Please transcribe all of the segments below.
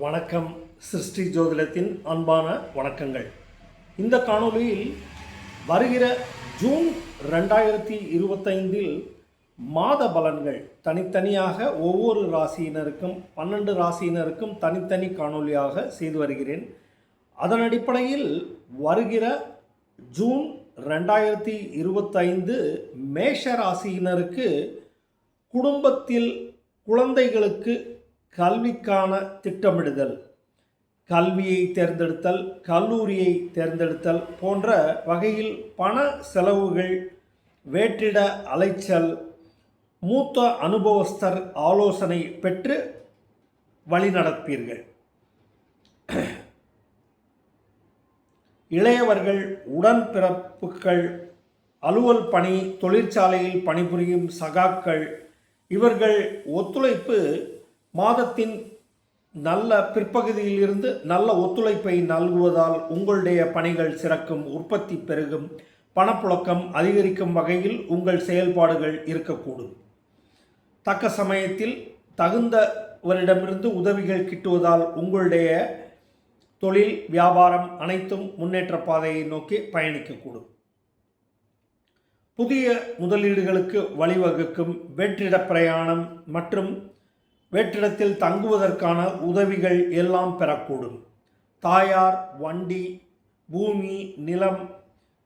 வணக்கம். சிருஷ்டி ஜோதிடத்தின் அன்பான வணக்கங்கள். இந்த காணொளியில் வருகிற ஜூன் ரெண்டாயிரத்தி இருபத்தைந்தில் மாத பலன்கள் தனித்தனியாக ஒவ்வொரு ராசியினருக்கும் பன்னெண்டு ராசியினருக்கும் தனித்தனி காணொளியாக செய்து வருகிறேன். அதன் அடிப்படையில் வருகிற ஜூன் ரெண்டாயிரத்தி இருபத்தைந்து மேஷ ராசியினருக்கு குடும்பத்தில் குழந்தைகளுக்கு கல்விக்கான திட்டமிடுதல் கல்வியை தேர்ந்தெடுத்தல் கல்லூரியை தேர்ந்தெடுத்தல் போன்ற வகையில் பண செலவுகள் வேற்றிட அலைச்சல் மூத்த அனுபவஸ்தர் ஆலோசனை பெற்று வழிநடப்பீர்கள். இளையவர்கள் உடன்பிறப்புகள் அலுவல் பணி தொழிற்சாலையில் பணிபுரியும் சகாக்கள் இவர்கள் ஒத்துழைப்பு மாதத்தின் நல்ல பிற்பகுதியில் இருந்து நல்ல ஒத்துழைப்பை நல்குவதால் உங்களுடைய பணிகள் சிறக்கும் உற்பத்தி பெருகும் பணப்புழக்கம் அதிகரிக்கும் வகையில் உங்கள் செயல்பாடுகள் இருக்கக்கூடும். தக்க சமயத்தில் தகுந்தவரிடமிருந்து உதவிகள் கிட்டுவதால் உங்களுடைய தொழில் வியாபாரம் அனைத்தும் முன்னேற்ற பாதையை நோக்கி பயணிக்கக்கூடும். புதிய முதலீடுகளுக்கு வழிவகுக்கும் வெற்றிட பிரயாணம் மற்றும் வெற்றிடத்தில் தங்குவதற்கான உதவிகள் எல்லாம் பெறக்கூடும். தாயார் வண்டி பூமி நிலம்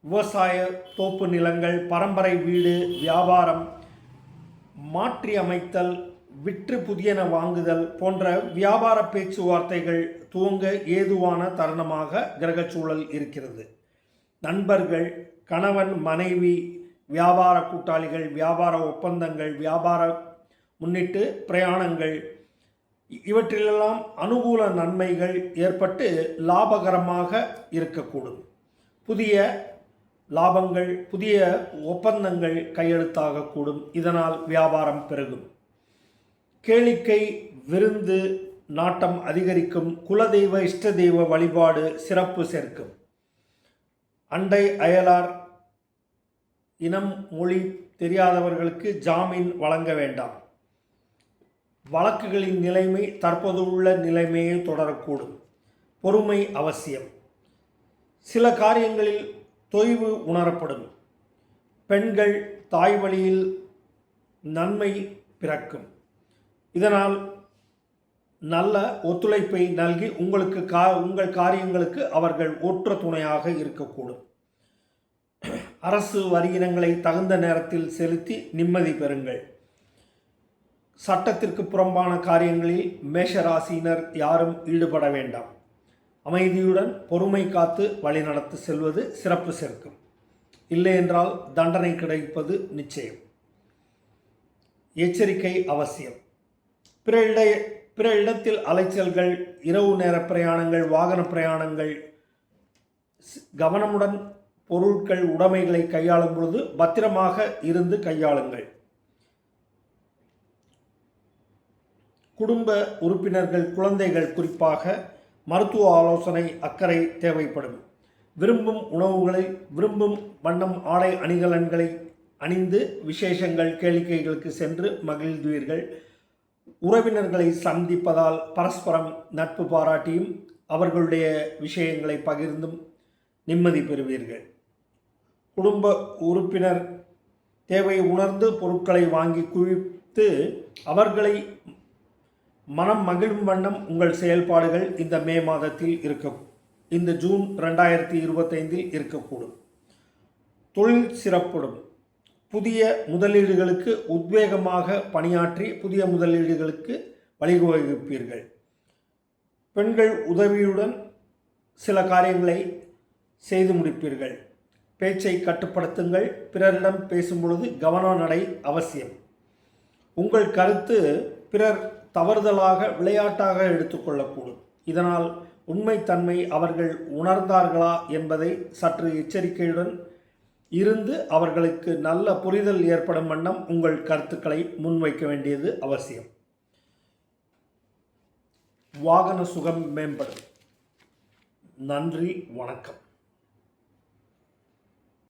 விவசாய தோப்பு நிலங்கள் பரம்பரை வீடு வியாபாரம் மாற்றி அமைத்தல் விற்று புதியன வாங்குதல் போன்ற வியாபார பேச்சுவார்த்தைகள் துவங்க ஏதுவான தருணமாக கிரகச்சூழல் இருக்கிறது. நண்பர்கள் கணவன் மனைவி வியாபார கூட்டாளிகள் வியாபார ஒப்பந்தங்கள் வியாபார முன்னிட்டு பிரயாணங்கள். இவற்றிலெல்லாம் அனுகூல நன்மைகள் ஏற்பட்டு லாபகரமாக இருக்கக்கூடும். புதிய லாபங்கள் புதிய ஒப்பந்தங்கள் கையெழுத்தாகக்கூடும். இதனால் வியாபாரம் பெருகும். கேளிக்கை விருந்து நாட்டம் அதிகரிக்கும். குலதெய்வ இஷ்ட தெய்வ வழிபாடு சிறப்பு சேர்க்கும். அண்டை அயலார் இனம் மொழி தெரியாதவர்களுக்கு ஜாமீன் வழங்க வேண்டாம். வழக்குகளின் நிலைமை தற்போது உள்ள நிலைமையை தொடரக்கூடும். பொறுமை அவசியம். சில காரியங்களில் தொய்வு உணரப்படும். பெண்கள் தாய் வழியில் நன்மை பிறக்கும். இதனால் நல்ல ஒத்துழைப்பை நல்கி உங்களுக்கு கா உங்கள் காரியங்களுக்கு அவர்கள் ஒற்ற துணையாக இருக்கக்கூடும். அரசு வரியினங்களை தகுந்த நேரத்தில் செலுத்தி நிம்மதி பெறுங்கள். சட்டத்திற்கு புறம்பான காரியங்களில் மேஷராசியினர் யாரும் ஈடுபட வேண்டாம். அமைதியுடன் பொறுமை காத்து வழிநடத்து செல்வது சிறப்பு சேர்க்கும். இல்லையென்றால் தண்டனை கிடைப்பது நிச்சயம். எச்சரிக்கை அவசியம். பிற இட பிற இடத்தில் அலைச்சல்கள் இரவு நேர பிரயாணங்கள் வாகன பிரயாணங்கள் கவனமுடன் பொருட்கள் உடைமைகளை கையாளும் பொழுது பத்திரமாக இருந்து கையாளுங்கள். குடும்ப உறுப்பினர்கள் குழந்தைகள் குறிப்பாக மருத்துவ ஆலோசனை அக்கறை தேவைப்படும். விரும்பும் உணவுகளை விரும்பும் வண்ணம் ஆடை அணிகலன்களை அணிந்து விசேஷங்கள் கேளிக்கைகளுக்கு சென்று மகிழ்ந்துவீர்கள். உறவினர்களை சந்திப்பதால் பரஸ்பரம் நட்பு பாராட்டியும் அவர்களுடைய விஷயங்களை பகிர்ந்தும் நிம்மதி பெறுவீர்கள். குடும்ப உறுப்பினர் தேவையை உணர்ந்து பொருட்களை வாங்கி குவித்து அவர்களை மனம் மகிழும் வண்ணம் உங்கள் செயல்பாடுகள் இந்த மே மாதத்தில் இருக்க இந்த ஜூன் ரெண்டாயிரத்தி இருபத்தைந்தில் இருக்கக்கூடும். தொழில் சிறப்படும். புதிய முதலீடுகளுக்கு உத்வேகமாக பணியாற்றி புதிய முதலீடுகளுக்கு வழிவகுப்பீர்கள். பெண்கள் உதவியுடன் சில காரியங்களை செய்து முடிப்பீர்கள். பேச்சை கட்டுப்படுத்துங்கள். பிறரிடம் பேசும் பொழுது கவன நடை அவசியம். உங்கள் கருத்து பிறர் தவறுதலாக விளையாட்டாக எடுத்துக்கொள்ளக்கூடும் இதனால் உண்மைத்தன்மை அவர்கள் உணர்ந்தார்களா என்பதை சற்று எச்சரிக்கையுடன் இருந்து அவர்களுக்கு நல்ல புரிதல் ஏற்படும் வண்ணம் உங்கள் கருத்துக்களை முன்வைக்க வேண்டியது அவசியம். வாகன சுகம் மேம்படும். நன்றி வணக்கம்.